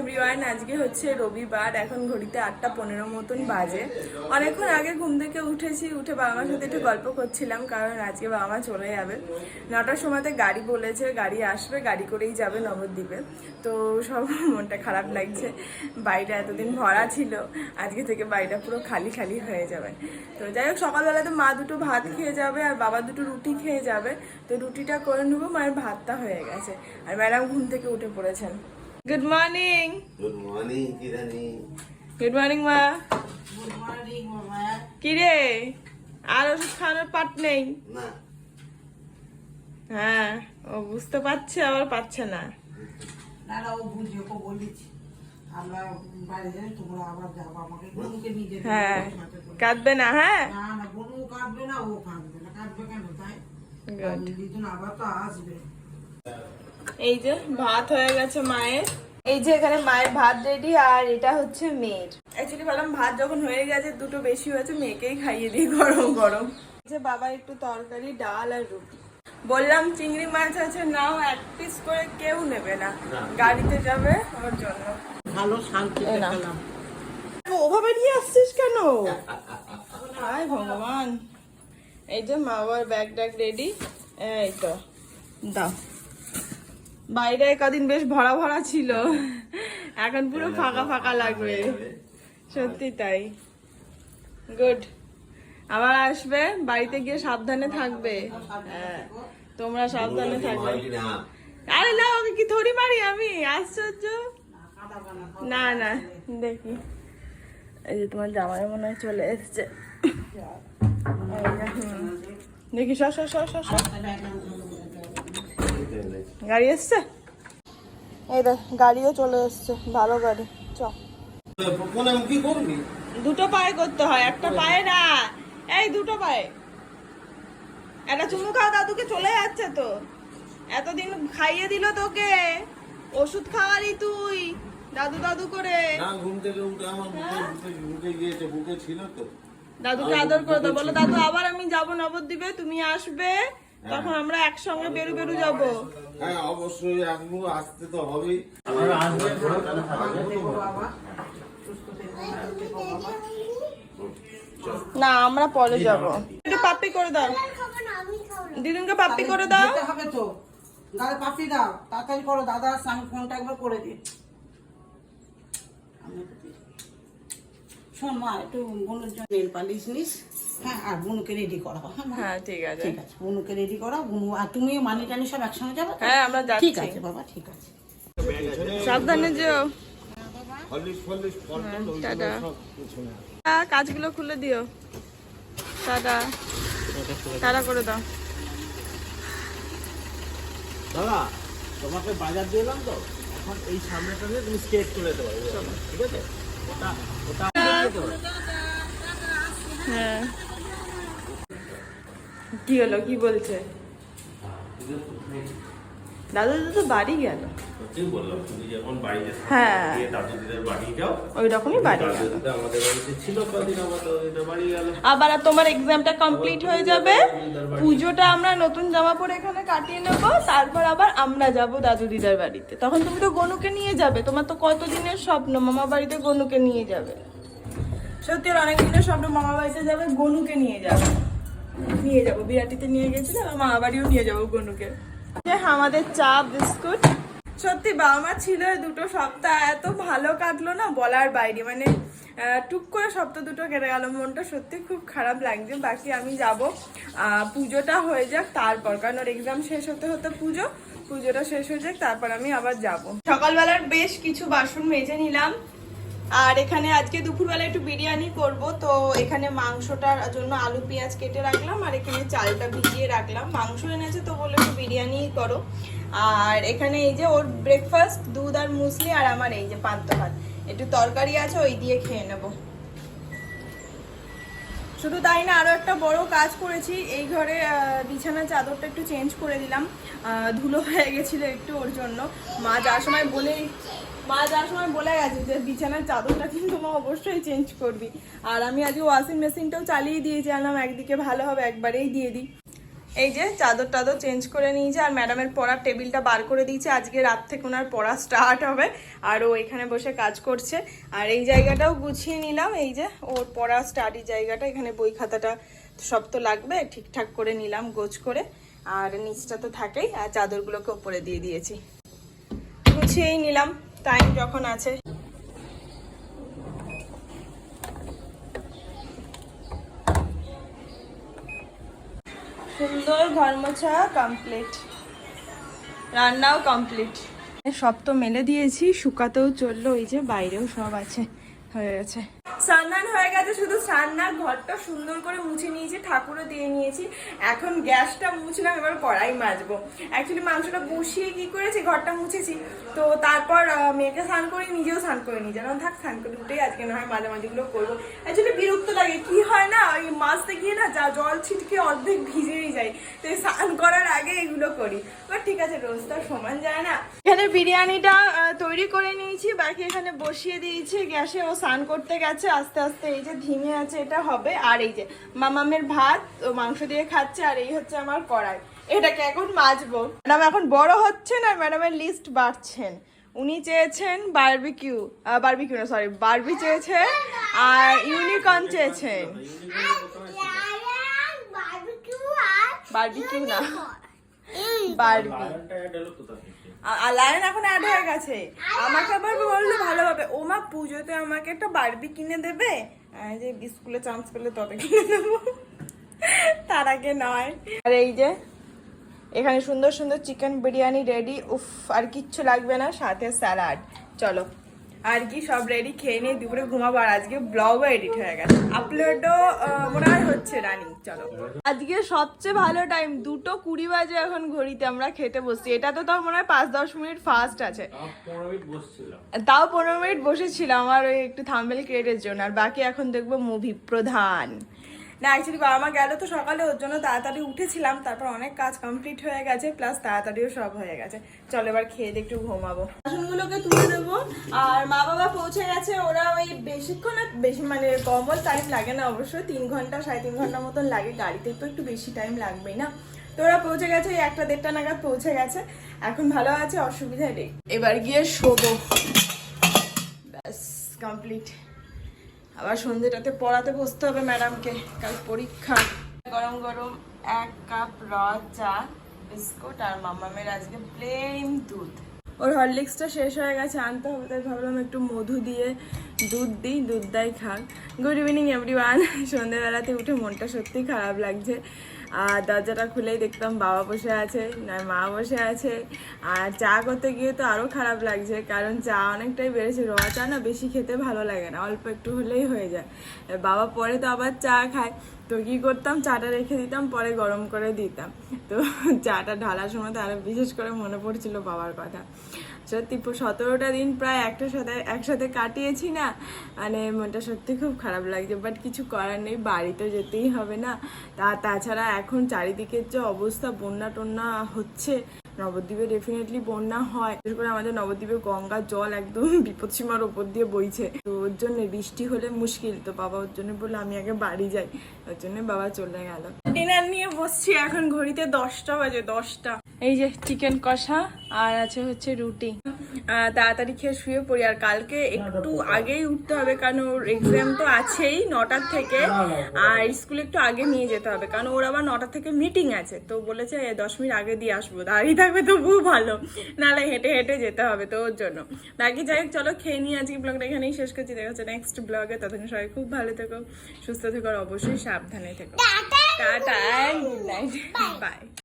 Everyone আজকে হচ্ছে রবিবার, এখন ঘড়িতে আটটা পনেরো মতন বাজে। অনেকক্ষণ আগে ঘুম থেকে উঠেছি, উঠে বাবা মার সাথে একটু গল্প করছিলাম, কারণ আজকে বাবা মা চলে যাবে। নটার সময়তে গাড়ি বলেছে, গাড়ি আসবে, গাড়ি করেই যাবে নবদ্বীপে। তো সব মনটা খারাপ লাগছে। বাড়িটা এতদিন ভরা ছিল, আজকে থেকে বাড়িটা পুরো খালি খালি হয়ে যাবে। তো যাই হোক সকালবেলাতে মা দুটো ভাত খেয়ে যাবে, আর বাবা দুটো রুটি খেয়ে যাবে। তো রুটিটা করে নেব, মায়ের ভাতটা হয়ে গেছে। আর ম্যাডাম ঘুম থেকে উঠে পড়েছেন। গুড মর্নিং গুড মর্নিং কিরানি গুড মর্নিং মা কি রে আর ওষুধ খাওয়ানোর পাট নেই। না। হ্যাঁ ও বুঝতে পারছে আবার পাচ্ছে না। না না ও বুঝি ওকে বলেছি। আমরা বাইরে যাই তোমরা আবার যাব আমাকে বনুকে নিয়ে যেতে হ্যাঁ। কাঁদবে না হ্যাঁ? না না বনু কাঁদবে না ও কাঁদবে না। কাঁদবে কেন তাই? Good. আবার তো আসবে। এই যে ভাত হয়ে গেছে মায়ের। এই যে এখানে মায়ের ভাত রেডি আর এটা হচ্ছে মেয়ের। অ্যাকচুয়ালি ভাবলাম ভাত যখন হয়ে গেছে দুটো বেশি হয়েছে মেয়েকেই খাইয়ে দিই গরম গরম। এই যে বাবা একটু তরকারি ডাল আর রুটি। বললাম চিংড়ি মাছ আছে নাও এক পিস করে কেউ নেবে না। গাড়িতে যাবে ওর জন্য। ভালো শান্তি ওভাবে নিয়ে আসছিস কেন? হায় ভগবান। এই যে মা বাবার ব্যাগ ট্যাগ রেডি এই তো দাও। বাইরে কদিন বেশ ভরা ভরা ছিল। এখন পুরো ফাঁকা ফাঁকা লাগবে। সত্যি তাই। গুড আবার আসবে বাড়িতে গিয়ে সাবধানে থাকবে। হ্যাঁ তোমরা সাবধানে থাকবে। না। আরে না ওকে কি থরি মারি আমি? আশ্চর্য। না না দেখি। এই যে তোমার জামাই মনে হয় চলে এসছে। দেখি সর সর সর সর। গাড়ি এসছে? এই দেখ গাড়িও চলে এসছে ভালো গাড়ি চ। দুটো পায়ে করতে হয় একটা পায়ে না। এই দুটো পায়ে। একটা চুমু খাও দাদুকে চলে যাচ্ছে তো। এতদিন খাইয়ে দিল তোকে। ওষুধ খাওয়ালি তুই দাদু দাদু করে। না ঘুম থেকে উঠে আমার বুকে বুকে বুকে গিয়েছে বুকে ছিল তো। দাদুকে আদর করে দাও বলো দাদু আবার আমি যাব নবদ্বীপে তুমি আসবে। তখন আমরা একসঙ্গে বেরু বেরু যাব। হ্যাঁ অবশ্যই আসব আসতে তো হবেই। না আমরা পরে যাব। একটু পাপ্পি করে দাও। দিদুনকে পাপ্পি করে দাও। হবে তো। দাদা পাপি দাও। তাড়াতাড়ি করো দাদা আসছে আমি ফোনটা একবার করে দিই আমি একটু দিই। শোন মা একটু বনুর জন্য নেল পালিশ নিস। হ্যাঁ আর বনুকে রেডি করাবো হ্যাঁ হ্যাঁ ঠিক আছে। ঠিক আছে বনুকে রেডি করা বনু আর তুমি মানি টানি সব একসঙ্গে যাবে? হ্যাঁ আমরা ঠিক যাচ্ছি আছে বাবা ঠিক আছে। সাবধানে যেও। ওইগুলো টাটা। হ্যাঁ, কাজগুলো খুলে দিও। টাটা। টাটা করে দাও। দাদা তোমাকে বাজার দিয়ে এলাম তো। এখন এই সামনেটা দিয়ে তুমি স্কেচ করে দেবো ঠিক আছে? ওটা ওটা হ্যাঁ। কি হলো? কি বলছে? দাদু দাদু তো বাড়ি গেল। হ্যাঁ। বাড়ি ওই রকমই আবার আর তোমার এক্সামটা কমপ্লিট হয়ে যাবে। পুজোটা আমরা নতুন জামা পরে এখানে কাটিয়ে নেব তারপর আবার আমরা যাব দাদু দিদার বাড়িতে। তখন তুমি তো গনুকে নিয়ে যাবে। তোমার তো কতদিনের স্বপ্ন? মামা বাড়িতে গনুকে নিয়ে যাবে। সত্যি অনেক দিনের স্বপ্ন মামা বাড়িতে যাবে গনুকে নিয়ে যাবে। নিয়ে যাব বিরাটিতে নিয়ে গেছিল আর মামা বাড়িও নিয়ে যাব গনুকে। আমাদের চা, বিস্কুট। সত্যি বাবা মা ছিল দুটো সপ্তাহ, এত ভালো কাটলো না বলার বাইরে। মানে টুক করে সপ্তাহ দুটো কেটে গেল, মনটা সত্যি খুব খারাপ লাগছে। বাকি আমি যাব পুজোটা হয়ে যাক, তারপর। কারণ ওর এক্সাম শেষ হতে হতে পুজো, পুজোটা শেষ হয়ে যাক, তারপর আমি আবার যাব। সকালবেলার বেশ কিছু বাসন মেজে নিলাম। আর এখানে আজকে দুপুরবেলা একটু বিরিয়ানি করব তো এখানে মাংসটার জন্য আলু পেঁয়াজ কেটে রাখলাম আর এখানে চালটা ভিজিয়ে রাখলাম। মাংস এনেছে তো বলে একটু বিরিয়ানি করো। আর এখানে এই যে ওর ব্রেকফাস্ট দুধ আর মুসলি আর আমার এই যে পান্ত ভাত। একটু তরকারি আছে ওই দিয়ে খেয়ে নেব। শুধু তাই না আরও একটা বড় কাজ করেছি। এই ঘরে আহ, বিছানার চাদরটা একটু চেঞ্জ করে দিলাম। ধুলো হয়ে গেছিল একটু ওর জন্য। মা যাওয়ার সময় বলেই মা যাওয়ার সময় বলে গেছে যে বিছানার চাদরটা কিন্তু মা অবশ্যই চেঞ্জ করবি। আর আমি আজকে ওয়াশিং মেশিনটাও চালিয়ে দিয়েছি আনলাম একদিকে ভালো হবে, একবারেই দিয়ে দিই। এই যে চাদর টাদর চেঞ্জ করে নিয়েছে, আর ম্যাডামের পড়ার টেবিলটা বার করে দিয়েছে, আজকে রাত থেকে ওনার পড়া স্টার্ট হবে, আর ও এখানে বসে কাজ করছে। আর এই জায়গাটাও গুছিয়ে নিলাম, এই যে ওর পড়া স্টাডি জায়গাটা, এখানে বই খাতাটা সব তো লাগবে, ঠিকঠাক করে নিলাম গোছ করে, আর নিচটা তো থাকেই, আর চাদরগুলোকে ওপরে দিয়ে দিয়েছি। গুছিয়েই নিলাম। টাইম যখন আছে। সুন্দর ঘর মোছা কমপ্লিট রান্নাও কমপ্লিট সব তো মেলে দিয়েছি, শুকাতেও চলল ওই যে বাইরেও সব আছে, হয়ে গেছে। স্নান হয়ে গেছে, শুধু স্নান্নার ঘরটা সুন্দর করে মুছে নিয়েছি, ঠাকুরও দিয়ে নিয়েছি। এখন গ্যাসটা মুছলাম, এবার কড়াই মাজবো। অ্যাকচুয়ালি মাংসটা বসিয়ে কি করেছি, ঘরটা মুছেছি। তো তারপর মেয়েকে স্নান করে নিজেও স্নান করে নিয়ে যেন থাক, স্নান করে উঠেই আজকে না হয় মাঝামাঝিগুলো করব। অ্যাকচুয়ালি বিরক্ত লাগে, কি হয় না, ওই মাছতে গিয়ে না যা জল ছিটকে অর্ধেক ভিজেই যায়। তো স্নান করার আগে এগুলো করি। বাট ঠিক আছে, রোজ তো সমান যায় না। এখানে বিরিয়ানিটা তৈরি করে নিয়েছি, বাকি এখানে বসিয়ে দিয়েছি, গ্যাসে ও স্নান করতে গেছে। আস্তে আস্তে এই যে ধিমে আছে এটা হবে। আর এই যে মামামের ভাত ও মাংস দিয়ে খাচ্ছে আর এই হচ্ছে আমার কড়াই। এটাকে এখন মাজবো। ম্যাডাম এখন বড় হচ্ছে না ম্যাডামের লিস্ট বাড়ছেন। উনি চেয়েছেন বারবিকিউ বারবিকিউ না সরি বারবি চেয়েছেন আর ইউনিকর্ন চেয়েছেন। বারবিকিউ না। বারবি থেকে লায়ন এখন অ্যাড হয়ে গেছে। আমাকে আবার বলল ভালো হবে ও মা পুজোতে আমাকে একটা বারবি কিনে দেবে? যে স্কুলে চান্স পেলে তবে কিনে দেবো। তার আগে নয়। আর এই যে, এখানে সুন্দর সুন্দর চিকেন বিরিয়ানি রেডি উফ, আর কিচ্ছু লাগবে না, সাথে স্যালাড চলো। আর কি সব রেডি খেয়ে নিয়ে দুপুরে ঘুমাবো। আর আজকে ব্লগও এডিট হয়ে গেছে। আপলোডও মনে হয় হচ্ছে রানিং। চলো। আজকে সবচেয়ে ভালো টাইম দুটো কুড়ি বাজে এখন ঘড়িতে আমরা খেতে বসছি। এটা তো তাও মনে হয় পাঁচ দশ মিনিট ফাস্ট আছে। তাও পনেরো মিনিট বসেছিলাম। আমার ওই একটু থাম্বেল ক্রিয়েটের জন্য। আর বাকি এখন দেখব মুভি প্রধান। না অ্যাকচুয়ালি বাবা মা গেল তো সকালে, ওর জন্য তাড়াতাড়ি উঠেছিলাম, তারপর অনেক কাজ কমপ্লিট হয়ে গেছে প্লাস তাড়াতাড়িও সব হয়ে গেছে। চলো এবার খেয়ে দিয়ে একটু ঘুমাবো। বাসনগুলোকে তুলে দেবো, আর মা বাবা পৌঁছে গেছে, ওরা ওই বেশিক্ষণ বেশি মানে কমল টাইম লাগে না অবশ্যই, তিন ঘণ্টা, সাড়ে তিন ঘণ্টা মতন লাগে, গাড়িতে তো একটু বেশি টাইম লাগবেই না। তো ওরা পৌঁছে গেছে, ওই একটা দেড়টা নাগাদ পৌঁছে গেছে। এখন ভালো আছে অসুবিধা নেই। এবার গিয়ে শোবো। ব্যাস কমপ্লিট আবার সন্ধ্যেটাতে পড়াতে বসতে হবে ম্যাডামকে। কাল পরীক্ষা। গরম গরম এক কাপ র, চা, বিস্কুট আর মামামের আজকে প্লেন দুধ। ওর হরলিক্সটা শেষ হয়ে গেছে, আনতে হবে, তাই ভাবলাম একটু মধু দিয়ে দুধ দিই দুধ দেয় খাক। গুড ইভিনিং এভরি ওয়ান সন্ধ্যেবেলাতে উঠে মনটা সত্যি খারাপ লাগছে। আর দরজাটা খুলেই দেখতাম বাবা বসে আছে না মা বসে আছে। আর চা করতে গিয়ে তো আরও খারাপ লাগছে, কারণ চা অনেকটাই বেড়েছে। রোয়া চা না বেশি খেতে ভালো লাগে না, অল্প একটু হলেই হয়ে যায়। বাবা পরে তো আবার চা খায়। তো কী করতাম, চাটা রেখে দিতাম, পরে গরম করে দিতাম। তো চাটা ঢালার সময় তো আরও বিশেষ করে মনে পড়ছিল বাবার কথা। সত্যি সতেরোটা দিন প্রায় একটা সাথে, একসাথে কাটিয়েছি না। মানে মনটা সত্যি খুব খারাপ লাগছে বাট কিছু করার নেই বাড়ি তো যেতেই হবে না। তা, তাছাড়া এখন চারিদিকের যে অবস্থা, বন্যা টন্যা হচ্ছে, নবদ্বীপে ডেফিনেটলি বন্যা হয়। বিশেষ করে আমাদের নবদ্বীপে গঙ্গার জল একদম বিপদসীমার ওপর দিয়ে বইছে। তো ওর জন্য বৃষ্টি হলে মুশকিল। তো বাবা ওর জন্য বলল, আমি আগে বাড়ি যাই। ওর জন্য বাবা চলে গেল। ডিনার নিয়ে বসছি এখন ঘড়িতে দশটা বাজে দশটা। এই যে চিকেন কষা আর আছে হচ্ছে রুটি। তাড়াতাড়ি খেয়ে শুয়ে পড়ি আর কালকে একটু আগেই উঠতে হবে কারণ ওর এক্সাম তো আছেই নটার থেকে। আর স্কুলে একটু আগে নিয়ে যেতে হবে কারণ ওর আবার নটা থেকে মিটিং আছে। তো বলেছে দশ মিনিট আগে দিয়ে আসব। দাঁড়িয়ে থাকবে তো খুব ভালো। নাহলে হেঁটে হেঁটে যেতে হবে তো ওর জন্য। বাকি যাই হোক, চলো খেয়ে নিয়ে আজকে ব্লগটা এখানেই শেষ করছি। দেখা হচ্ছে নেক্সট ব্লগে ততক্ষণ সবাই খুব ভালো থেকো সুস্থ থেকো আর অবশ্যই সাবধানে থেকো। Tata and good night bye